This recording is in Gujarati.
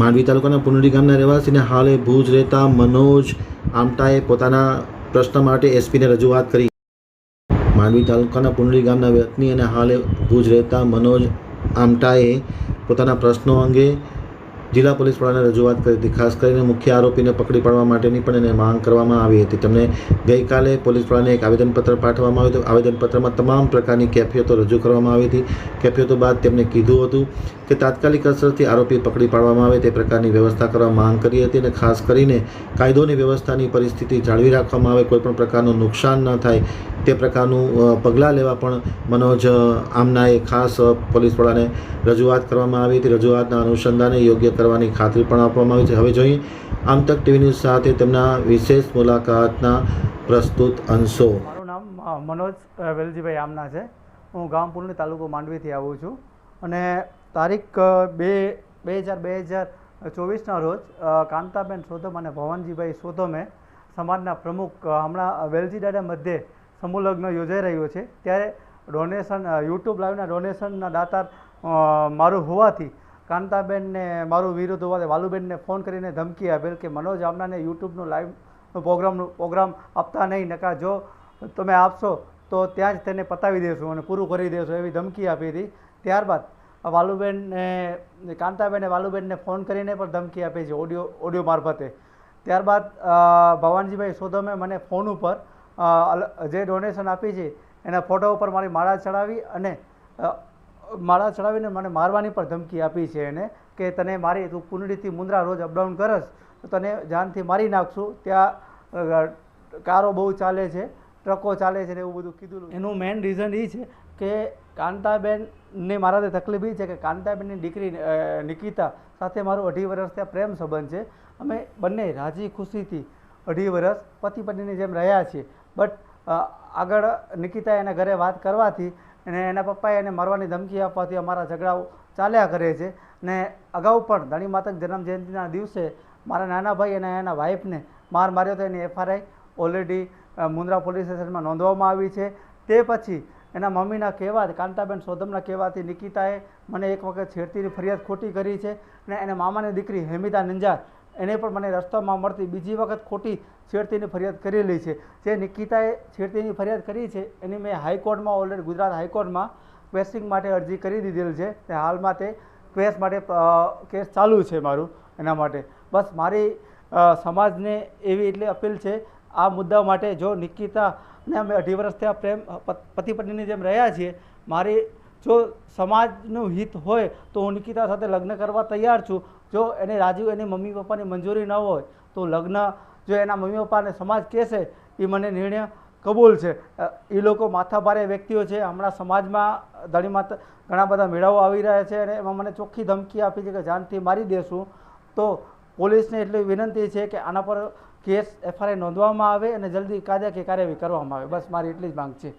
માંડવી તાલુકાના પુનડી ગામના રહેવાસીને હાલે ભુજ રહેતા મનોજ આમટાએ પોતાના પ્રશ્ન માટે એસપીને રજૂઆત કરી. માંડવી તાલુકાના પુનડી ગામના વ્યક્તિ અને હાલે ભુજ રહેતા મનોજ આમટાએ પોતાના પ્રશ્નો અંગે જિલ્લા પોલીસ વડાને રજૂઆત કરી હતી. ખાસ કરીને મુખ્ય આરોપીને પકડી પાડવા માટેની પણ એને માંગ કરવામાં આવી હતી. તેમને ગઈકાલે પોલીસ વડાને એક આવેદનપત્ર પાઠવવામાં આવ્યું હતું. આવેદનપત્રમાં તમામ પ્રકારની કેફિયતો રજૂ કરવામાં આવી હતી. કેફિયતો બાદ તેમણે કીધું હતું કે તાત્કાલિક અસરથી આરોપી પકડી પાડવામાં આવે તે પ્રકારની વ્યવસ્થા કરવા માંગ કરી હતી અને ખાસ કરીને કાયદોની વ્યવસ્થાની પરિસ્થિતિ જાળવી રાખવામાં આવે કોઈપણ પ્રકારનું નુકસાન ન થાય તે પ્રકારનું પગલાં લેવા પણ મનોજ આમનાએ ખાસ પોલીસ વડાને રજૂઆત કરવામાં આવી હતી. રજૂઆતના અનુસંધાને યોગ્ય કરવાની ખાતરી પણ આપવામાં આવી છે. હવે જોઈએ આમતક ટીવી ન્યૂઝ સાથે તેમના વિશેષ મુલાકાતના પ્રસ્તુત અંશો. મારું નામ મનોજ વેલજીભાઈ આમના છે. હું ગામ તાલુકો માંડવીથી આવું છું. અને તારીખ બે બે હજાર બે હજાર ચોવીસના રોજ કાંતાબેન સોધમ અને ભવનજીભાઈ સોધમે સમાજના પ્રમુખ હમણાં વેલજી દાદા મધ્યે સમૂહ લગ્ન યોજાઈ રહ્યો છે, ત્યારે ડોનેશન યુટ્યુબ લાઈવના ડોનેશનના દાતાર મારું હોવાથી કાંતાબેનને, મારું વિરુદ્ધ હોવાથી વાલુબેનને ફોન કરીને ધમકી આપેલ કે, મનોજ આમનાને યુટ્યુબનું લાઈવનું પ્રોગ્રામનું પ્રોગ્રામ આપતા નહીં, નકા જો તમે આપશો, તો ત્યાં જ તેને પતાવી દેશું અને પૂરું કરી દેશું, એવી ધમકી આપી હતી. ત્યારબાદ વાલુબેનને, કાંતાબેને વાલુબેનને ફોન કરીને પણ ધમકી આપી છે ઓડિયો ઓડિયો મારફતે. ત્યારબાદ ભવાનજીભાઈ સોધમે મને ફોન ઉપર જે ડોનેશન આપી છે, એના ફોટો ઉપર મારી માળા ચડાવી અને માળા ચડાવીને મને મારવાની પણ ધમકી આપી છે એને કે તને મારી તું કુંડળીથી મુંદ્રા રોજ અપડાઉન કરસ, તો તને જાનથી મારી નાખશું, ત્યાં કારો બહુ ચાલે છે, ટ્રકો ચાલે છે ને એવું બધું કીધું એનું મેઇન રીઝન એ છે કે કાંતાબેનને મારાથી તકલીફ એ છે કે કાંતાબેનની દીકરી નિકિતા સાથે મારું અઢી વર્ષ ત્યાં પ્રેમ સંબંધ છે. અમે બંને રાજી ખુશીથી અઢી વર્ષ પતિ પત્નીની જેમ રહ્યા છીએ. બટ આગળ નિકિતા એના ઘરે વાત કરવાથી અને એના પપ્પાએ એને મારવાની ધમકી આપવાથી અમારા ઝઘડાઓ ચાલ્યા કરે છે. ને અગાઉ પણ ધણી માતક જન્મ દિવસે મારા નાના ભાઈ અને એના વાઈફને માર માર્યો તો એની એફઆરઆઈ ઓલરેડી મુન્દ્રા પોલીસ સ્ટેશનમાં નોંધવામાં આવી છે. તે પછી એના મમ્મીના કહેવા કાંતાબેન સોધમના કહેવાથી નિકિતાએ મને એક વખત છેડતીની ફરિયાદ ખોટી કરી છે અને એને મામાની દીકરી હેમિતા નંજાર એને પણ મને રસ્તામાં મળતી બીજી વખત ખોટી છેડતીની ફરિયાદ કરેલી છે. જે નિકિતાએ છેડતીની ફરિયાદ કરી છે, એની મેં હાઈકોર્ટમાં ઓલરેડી ગુજરાત હાઈકોર્ટમાં ક્વેસ્ટિંગ માટે અરજી કરી દીધેલ છે. તે હાલમાં તે ક્વેશ માટે કેસ ચાલુ છે મારું એના માટે. બસ મારી સમાજને એવી એટલે અપીલ છે, આ મુદ્દા માટે જો નિકિતાને અમે અઢી વર્ષ ત્યાં પ્રેમ પતિ પત્નીની જેમ રહ્યા છીએ, મારી જો સમાજનું હિત હોય તો હું નિકિતા સાથે લગ્ન કરવા તૈયાર છું. જો એને રાજીવ એની મમ્મી પપ્પાની મંજૂરી ન હોય, તો લગ્ન જો એના મમ્મી પપ્પાને સમાજ કહેશે, એ મને નિર્ણય કબૂલ છે. એ લોકો માથાભારે વ્યક્તિઓ છે. હમણાં સમાજમાં ધણી ઘણા બધા મેળાઓ આવી રહ્યા છે અને એમાં મને ચોખ્ખી ધમકી આપી છે કે જાનથી મારી દેશું. તો પોલીસને એટલી વિનંતી છે કે આના પર કેસ એફઆઈઆર નોંધવામાં આવે અને જલ્દી કાયદાકીય કાર્યવાહી કરવામાં આવે. બસ મારી એટલી જ માંગ છે.